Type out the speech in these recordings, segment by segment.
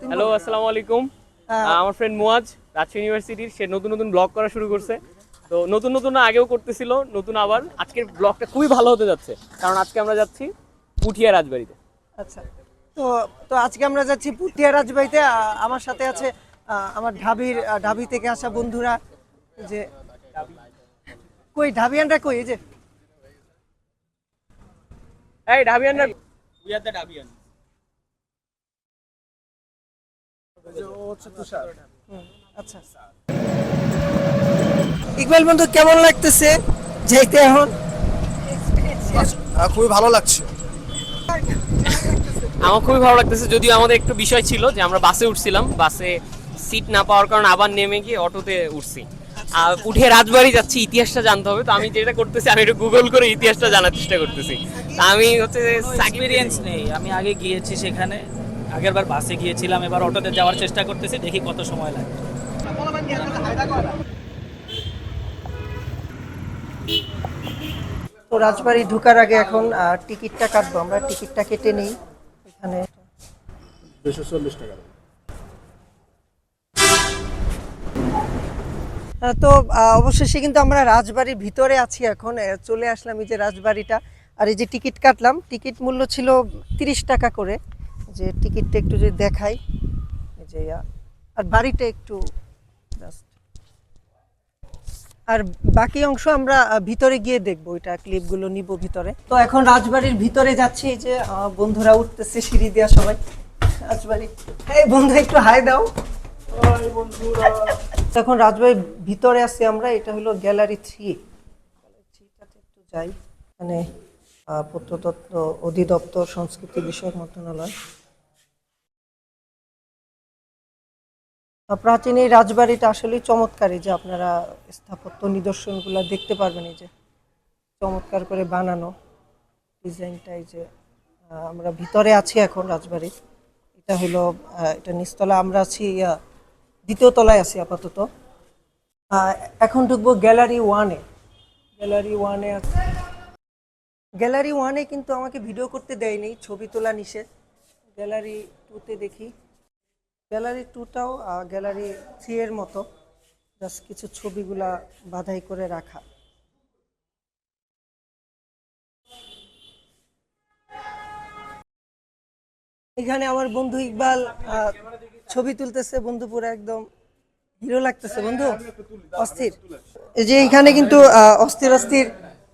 Hello আসসালামু আলাইকুম। হ্যাঁ। আমার ফ্রেন্ড মুয়াজ রাজশাহী ইউনিভার্সিটির সে নতুন নতুন ব্লগ করা শুরু করছে। তো নতুন নতুন আগেও করতেছিল নতুন আবার আজকের ব্লগটা খুবই ভালো হতে যাচ্ছে। কারণ আজকে আমরা যাচ্ছি পুঠিয়া রাজবাড়িতে। আচ্ছা। তো তো আজকে আমরা যাচ্ছি পুঠিয়া রাজবাড়িতে। আমার সাথে আছে আমার ঢাবির ঢাবি থেকে আসা বন্ধুরা। যে কই ঢাবিয়ানরা কই? এই যে। এই ঢাবিয়ানরা হুম, আচ্ছা। ইকবাল বন্ধু কেমন লাগতেছে যাইতে এখন? খুবই ভালো লাগছে। আমার খুবই ভালো লাগতেছে যদিও আমাদের একটু বিষয় ছিল যে আমরা বাসে উঠছিলাম বাসে সিট না পাওয়ার কারণে আবার নেমে গিয়ে অটোতে উঠছি। আর উঠে রাজবাড়ি যাচ্ছি ইতিহাসটা জানতে হবে। তো আমি যেটা করতেছি আমি একটু গুগল করে ইতিহাসটা জানার চেষ্টা করতেছি। তা আমি হচ্ছে এক্সপিরিয়েন্স নেই। আমি আগে গিয়েছি সেখানে। আগের বার বাসে গিয়েছিলাম, এবার অটোতে যাওয়ার চেষ্টা করতেছি, দেখি কত সময় লাগে। তো রাজবাড়ি ঢোকার আগে এখন টিকিটটা কাটবো। আমরা টিকিটটা কেটে নিই। এখানে তো অবশেষে কিন্তু আমরা রাজবাড়ির ভিতরে আছি এখন। চলে আসলাম এই যে রাজবাড়িটা। আর এই যে টিকিট কাটলাম, টিকিট মূল্য ছিল তিরিশ টাকা করে। যে টিকিটটা একটু যদি দেখাই যে আর বাড়িটা একটু। আর বাকি অংশ আমরা ভিতরে গিয়ে দেখব ওইটা ক্লিপগুলো নিব ভিতরে। তো এখন রাজবাড়ির ভিতরে যাচ্ছি যে বন্ধুরা উঠতেছে সিঁড়ি দেওয়া সবাই। রাজবাড়ি। এই বন্ধু একটু হাই দাও। এখন রাজবাড়ির ভিতরে আছি আমরা এটা হলো গ্যালারি থ্রি। থ্রিটাতে একটু যাই। মানে প্রত্নতত্ত্ব অধিদপ্তর সংস্কৃতি বিষয়ক মন্ত্রণালয়। প্রাচীন এই রাজবাড়িটা আসলেই চমৎকারী যে আপনারা স্থাপত্য নিদর্শনগুলো দেখতে পারবেন এই যে চমৎকার করে বানানো ডিজাইনটা এই যে আমরা ভিতরে আছি এখন রাজবাড়ির এটা হলো এটা নিচতলা, আমরা আছি দ্বিতীয় তলায় আছি আপাতত। এখন ঢুকবো গ্যালারি ওয়ানে গ্যালারি ওয়ানে আছে। গ্যালারি ওয়ানে কিন্তু আমাকে ভিডিও করতে দেয়নি, ছবি তোলা নিষেধ। গ্যালারি টুতে দেখি। গ্যালারি টুটাও গ্যালারি থ্রি এর মতো। জাস্ট কিছু ছবিগুলা বাধাই করে রাখা। এখানে আমার বন্ধু ইকবাল ছবি তুলতেছে, বন্ধু পুরো একদম হিরো লাগতেছে। বন্ধু, অস্থির। এই যে এখানে কিন্তু অস্থির অস্থির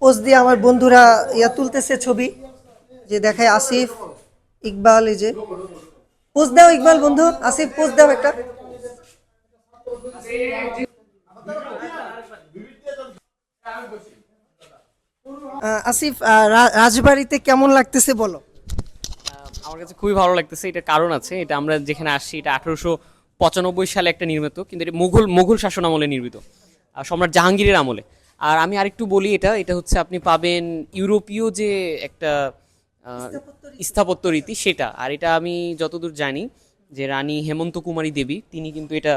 পোজ দিয়ে আমার বন্ধুরা ইয়া তুলতেছে ছবি। যে দেখায় আসিফ, ইকবাল, এই যে। পোজ দাও ইকবাল বন্ধু, আসিফ পোজ দাও একটা। আসিফ রাজবাড়িতে কেমন লাগতেছে বলো? আমার কাছে খুবই ভালো লাগতেছে এটা কারণ আছে, এটা আমরা যেখানে আসছি, এটা আঠারোশো পঁচানব্বই সালে একটা নির্মিত, কিন্তু এটা মুঘল মুঘল শাসন আমলে নির্মিত সম্রাট জাহাঙ্গীরের আমলে। আর আমি আরেকটু বলি এটা এটা হচ্ছে আপনি পাবেন ইউরোপীয় যে একটা স্থাপত্য রীতি সেটা। আর এটা আমি যতদূর জানি যে রানী হেমন্ত কুমারী দেবী তিনি কিন্তু এটা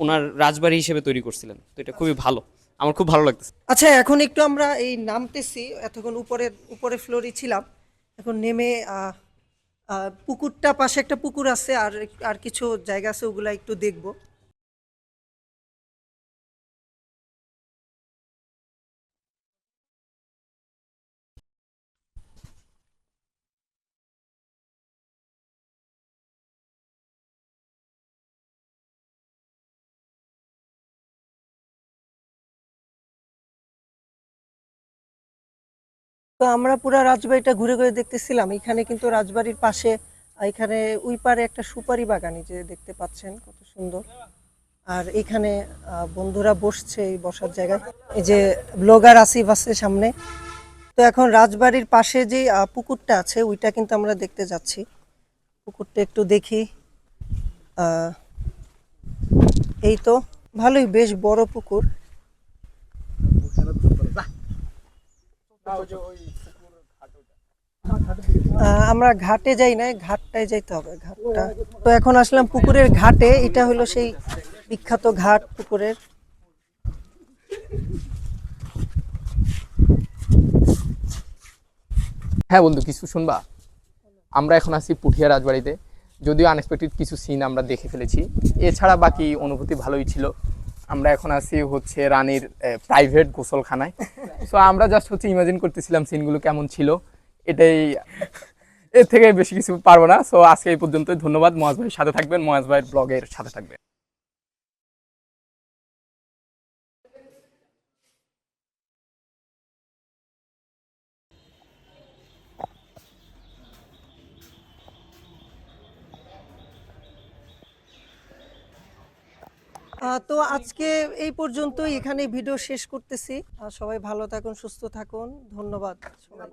ওনার রাজবাড়ি হিসেবে তৈরি করছিলেন। তো এটা খুবই ভালো। আমার খুব ভালো লাগতেছে। আচ্ছা এখন একটু আমরা এই নামতেছি এতক্ষণ উপরে উপরে ফ্লোরে ছিলাম। এখন নেমে পুকুরটা পাশে একটা পুকুর আছে আর আর কিছু জায়গা আছে ওগুলা একটু দেখব। তো আমরা পুরো রাজবাড়িটা ঘুরে ঘুরে দেখতেছিলাম। এখানে কিন্তু রাজবাড়ির পাশে, এখানে ওই পারে একটা সুপারি বাগান যে দেখতে পাচ্ছেন কত সুন্দর। আর এখানে বন্ধুরা বসছে এই বসার জায়গায়। এই যে ব্লগার আসিফ আছে সামনে। তো এখন রাজবাড়ির পাশে যে পুকুরটা আছে, ওইটা কিন্তু আমরা দেখতে যাচ্ছি। পুকুরটা একটু দেখি। এই তো, ভালোই, বেশ বড় পুকুর। আমরা ঘাটে যাই না ঘাটটায় যাইতে হবে ঘাটটা। তো এখন আসলাম পুকুরের ঘাটে এটা হলো সেই বিখ্যাত ঘাট পুকুরের। হ্যাঁ বন্ধু কিছু শুনবা? আমরা এখন আছি পুঠিয়া রাজবাড়িতে যদিও আনএক্সপেক্টেড কিছু সিন আমরা দেখে ফেলেছি। এছাড়া বাকি অনুভূতি ভালোই ছিল। আমরা এখন আছি হচ্ছে রানীর প্রাইভেট গোসলখানায়। সো আমরা জাস্ট হচ্ছে ইমাজিন করতেছিলাম সিনগুলো কেমন ছিল। এটাই এর থেকে বেশি কিছু পারব না। সো আজকে এই পর্যন্তই। ধন্যবাদ মহাজ ভাইয়ের সাথে থাকবেন। মহাজ ভাইয়ের ব্লগের সাথে থাকবেন। তো আজকে এই পর্যন্তই এখানে ভিডিও শেষ করতেছি। সবাই ভালো থাকুন, সুস্থ থাকুন। ধন্যবাদ সবাই